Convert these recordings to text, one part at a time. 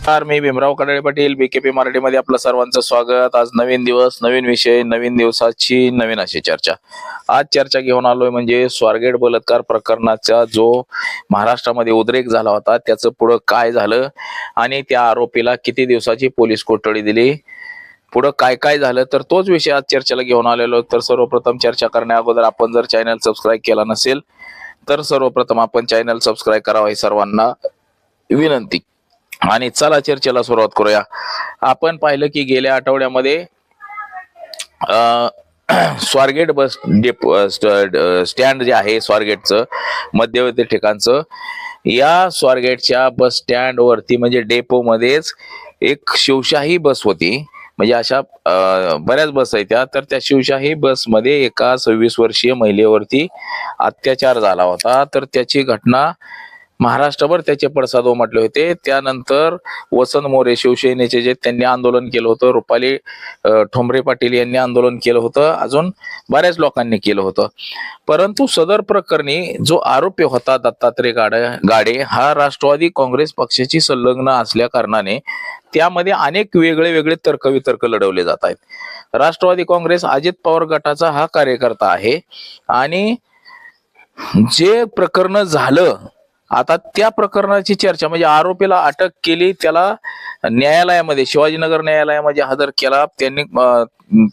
नमस्कार मी भीमराव कडाळे पाटील बीकेपी मराठीमध्ये आपलं सर्वांचं स्वागत. आज नवीन दिवस नवीन विषय नवीन दिवसाची नवीन अशी चर्चा. आज चर्चा घेऊन आलोय म्हणजे स्वारगेट बलात्कार प्रकरणाचा जो महाराष्ट्रामध्ये उद्रेक झाला होता त्याचं पुढं काय झालं आणि त्या आरोपीला किती दिवसाची पोलीस कोठडी दिली? पुढं काय काय झालं? तर तोच विषय आज चर्चेला घेऊन आलेलो तर सर्वप्रथम चर्चा करण्या अगोदर आपण जर चॅनल सबस्क्राईब केला नसेल तर सर्वप्रथम आपण चॅनल सबस्क्राईब करावा हे सर्वांना विनंती. आणि चला चर्चेला सुरुवात करूया. आपण पाहिलं की गेल्या आठवड्यामध्ये स्वारगेट बस डेप स्ट- स्टँड जे आहे स्वारगेटचं मध्यवर्ती ठिकाणचं या स्वारगेटच्या बस स्टँड वरती म्हणजे डेपो मध्येच एक शिवशाही बस होती. म्हणजे अशा बऱ्याच बस आहेत त्या. तर त्या शिवशाही बसमध्ये एका सव्वीस वर्षीय महिलेवरती अत्याचार झाला होता. तर त्याची घटना महाराष्ट्रभर त्याचे पडसाद उमटले होते. त्यानंतर वसंत मोरे शिवसेनेचे जे त्यांनी आंदोलन केलं होतं रुपाली ठोंबरे पाटील यांनी आंदोलन केलं होतं अजून बऱ्याच लोकांनी केलं होतं. परंतु सदर प्रकरणी जो आरोपी होता दत्तात्रय गाडे गाडे हा राष्ट्रवादी काँग्रेस पक्षाची संलग्न असल्या कारणाने त्यामध्ये अनेक वेगळे वेगळे तर्कवितर्क लढवले जात आहेत. राष्ट्रवादी काँग्रेस अजित पवार गटाचा हा कार्यकर्ता आहे आणि जे प्रकरण झालं आता त्या प्रकरणाची चर्चा म्हणजे आरोपीला अटक केली त्याला न्यायालयामध्ये शिवाजीनगर न्यायालयामध्ये हजर केला. त्यांनी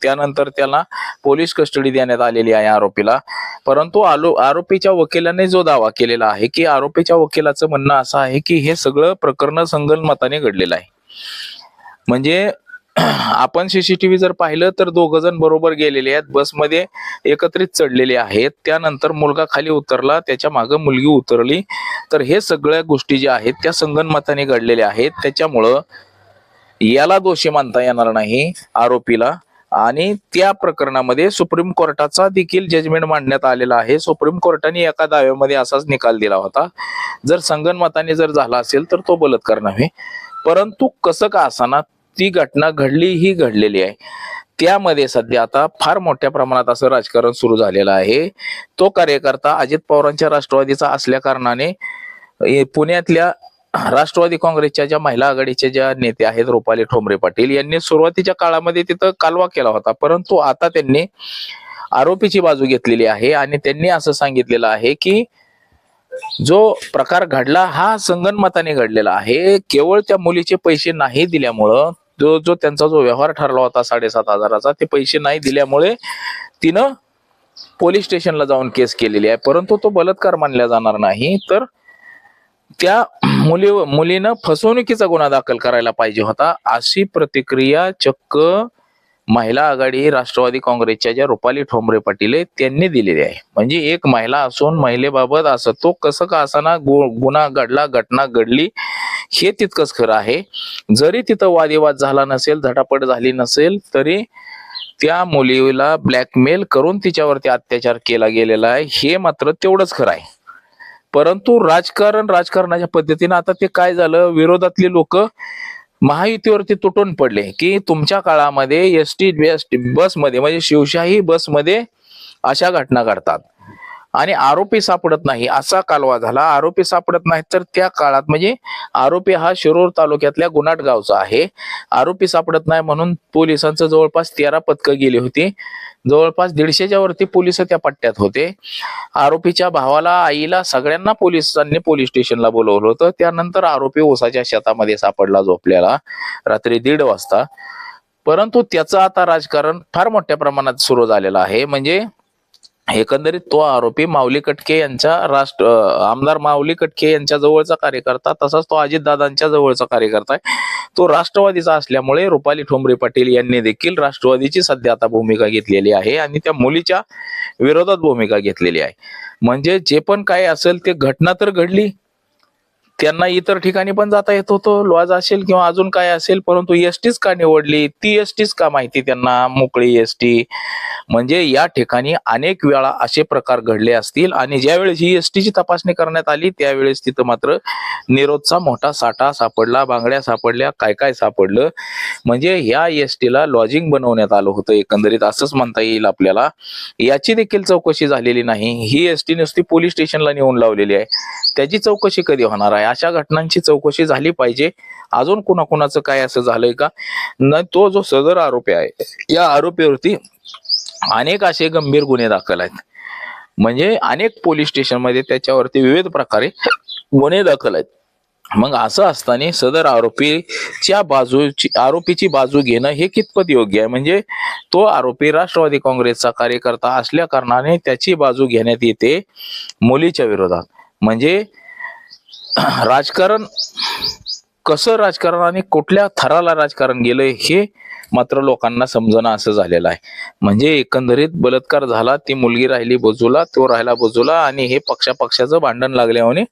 त्यानंतर त्याला पोलीस कस्टडी देण्यात आलेली आहे आरोपीला. परंतु आलो आरोपीच्या वकिलाने जो दावा केलेला आहे की आरोपीच्या वकिलाचं म्हणणं असं आहे की हे सगळं प्रकरण संगनमताने घडलेलं आहे. म्हणजे आपण सीसीटीव्ही जर पाहिलं तर दोघ जण बरोबर गेलेले आहेत. बसमध्ये एकत्रित चढलेले आहेत. त्यानंतर मुलगा खाली उतरला त्याच्यामागे मुलगी उतरली. तर हे सगळ्या गोष्टी ज्या आहेत त्या संगनमताने घडलेल्या आहेत. त्याच्यामुळं याला दोषी मानता येणार नाही आरोपीला. आणि त्या प्रकरणामध्ये सुप्रीम कोर्टाचा देखील जजमेंट मांडण्यात आलेला आहे. सुप्रीम कोर्टाने एका दाव्यामध्ये असाच निकाल दिला होता. जर संगनमताने जर झाला असेल तर तो बलात्कार नव्हे. परंतु कसं का असाना? ती घटना घडली ही घडलेली आहे. त्यामध्ये सध्या आता फार मोठ्या प्रमाणात असं राजकारण सुरू झालेलं आहे. तो कार्यकर्ता अजित पवारांच्या राष्ट्रवादीचा असल्या कारणाने पुण्यातल्या राष्ट्रवादी काँग्रेसच्या ज्या महिला आघाडीच्या ज्या नेत्या आहेत रुपाली ठोंबरे पाटील यांनी सुरुवातीच्या काळामध्ये तिथं कालवा केला होता. परंतु आता त्यांनी आरोपीची बाजू घेतलेली आहे आणि त्यांनी असं सांगितलेलं आहे की जो प्रकार घडला हा संगणमताने घडलेला आहे. केवळ त्या मुलीचे पैसे नाही दिल्यामुळं जो जो त्यांचा जो व्यवहार ठरला होता साडेसात हजाराचा ते पैसे नाही दिल्यामुळे तिनं पोलीस स्टेशनला जाऊन केस केलेली आहे. परंतु तो बलात्कार मानला जाणार नाही तर त्या मुली मुलीनं फसवणुकीचा गुन्हा दाखल करायला पाहिजे होता. अशी प्रतिक्रिया चक्क महिला आघाडी राष्ट्रवादी काँग्रेसच्या ज्या रुपाली ठोंबरे पाटील आहेत त्यांनी दिलेली आहे. म्हणजे एक महिला असून महिलेबाबत असं तो कसं का असाना गु- गुन्हा घडला घटना घडली हे तितकंच खरं आहे. जरी तिथं वादिवाद झाला नसेल झटापट झाली नसेल तरी त्या मुलीला ब्लॅकमेल करून तिच्यावरती अत्याचार केला गेलेला आहे. हे मात्र तेवढंच खरं आहे. परंतु राजकारण राजकारणाच्या पद्धतीनं आता ते काय झालं? विरोधातली लोक महायुतीवरती तुटून पडले की तुमच्या काळामध्ये एस टी बसमध्ये म्हणजे शिवशाही बसमध्ये अशा घटना घडतात. आणि आरोपी सापडत नाही असा कालवा झाला. आरोपी सापडत नाही तर त्या काळात म्हणजे आरोपी हा शिरोर तालुक्यातल्या गुनाट गावचा आहे. आरोपी सापडत नाही म्हणून पोलिसांचं जवळपास तेरा पथकं गेली होती. जवळपास दीडशेच्या वरती पोलीस त्या पट्ट्यात होते. आरोपीच्या भावाला आईला सगळ्यांना पोलिसांनी पोलीस स्टेशनला बोलवलं होतं. त्यानंतर आरोपी ओसाच्या शेतामध्ये सापडला झोपल्याला रात्री दीड वाजता. परंतु त्याचं आता राजकारण फार मोठ्या प्रमाणात सुरू झालेलं आहे. म्हणजे एकंदरीत तो आरोपी माऊली कटके यांच्या राष्ट्र आमदार माऊली कटके यांच्या जवळचा कार्यकर्ता तसाच तो अजितदादांच्या जवळचा कार्यकर्ता आहे. तो राष्ट्रवादीचा असल्यामुळे रुपाली ठोंबरे पाटील यांनी देखील राष्ट्रवादीची सध्या आता भूमिका घेतलेली आहे आणि त्या मुलीच्या विरोधात भूमिका घेतलेली आहे. म्हणजे जे पण काय असेल ते घटना तर घडली त्यांना इतर ठिकाणी पण जाता येत होतं. लॉज असेल किंवा अजून काय असेल परंतु एसटीच का निवडली? ती एसटीच का माहिती त्यांना? मोकळी एसटी म्हणजे या ठिकाणी अनेक वेळा असे प्रकार घडले असतील आणि ज्यावेळेस ही एसटीची तपासणी करण्यात आली त्यावेळेस तिथं मात्र निरोधचा मोठा साठा सापडला बांगड्या सापडल्या काय काय सापडलं? म्हणजे ह्या एसटीला लॉजिंग बनवण्यात आलं होतं एकंदरीत असंच म्हणता येईल आपल्याला. याची देखील चौकशी झालेली नाही. ही एसटी नुसती पोलीस स्टेशनला नेऊन लावलेली आहे. त्याची चौकशी कधी होणार आहे? अशा घटनांची चौकशी झाली पाहिजे. अजून कुणाकुणाचं काय असं झालंय का? न तो जो सदर आरोपी आहे या आरोपीवरती अनेक असे गंभीर गुन्हे दाखल आहेत. म्हणजे अनेक पोलीस स्टेशनमध्ये त्याच्यावरती विविध प्रकारे गुन्हे दाखल आहेत. मग असं असताना सदर आरोपीच्या बाजूची आरोपीची बाजू घेणं हे कितपत योग्य आहे? म्हणजे तो आरोपी राष्ट्रवादी काँग्रेसचा कार्यकर्ता असल्या कारणाने त्याची बाजू घेण्यात येते मुलीच्या विरोधात. म्हणजे राजकारण कसं राजकारण आणि कुठल्या थराला राजकारण गेलंय हे मात्र लोकांना समजणं असं झालेलं आहे. म्हणजे एकंदरीत बलात्कार झाला ती मुलगी राहिली बाजूला तो राहिला बाजूला आणि हे पक्षापक्षाचं भांडण लागल्याने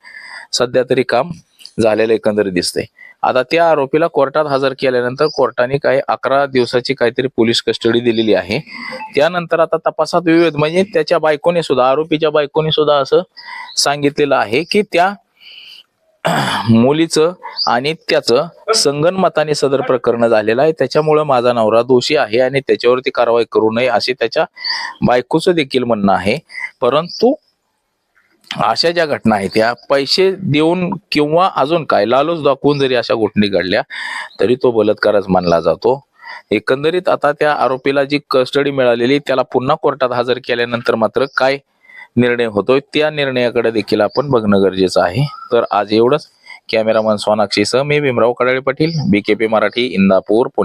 सध्या तरी काम झालेलं एकंदरीत दिसतंय. आता त्या आरोपीला कोर्टात हजर केल्यानंतर कोर्टाने काही अकरा दिवसाची काहीतरी पोलीस कस्टडी दिलेली आहे. त्यानंतर आता तपासात विविध म्हणजे त्याच्या बायकोने सुद्धा आरोपीच्या बायकोने सुद्धा असं सांगितलेलं आहे की त्या मुलीचं आणि त्याचं संगनमताने सदर प्रकरण झालेलं आहे. त्याच्यामुळं माझा नवरा दोषी आहे आणि त्याच्यावरती कारवाई करू नये असे त्याच्या बायकोचं देखील म्हणणं आहे. परंतु अशा ज्या घटना आहेत त्या पैसे देऊन किंवा अजून काय लालूच दाखवून जरी अशा घटनी घडल्या तरी तो बलात्कारच मानला जातो. एकंदरीत आता त्या आरोपीला जी कस्टडी मिळालेली त्याला पुन्हा कोर्टात हजर केल्यानंतर मात्र काय निर्णय होतोय. त्या निर्णयाकडे देखील आपण बघणं गरजेचं आहे. तर आज एवढंच. कॅमेरामन सोनाक्षीसह मी भीमराव कडाळे पाटील बीकेपी मराठी इंदापूर पुणे.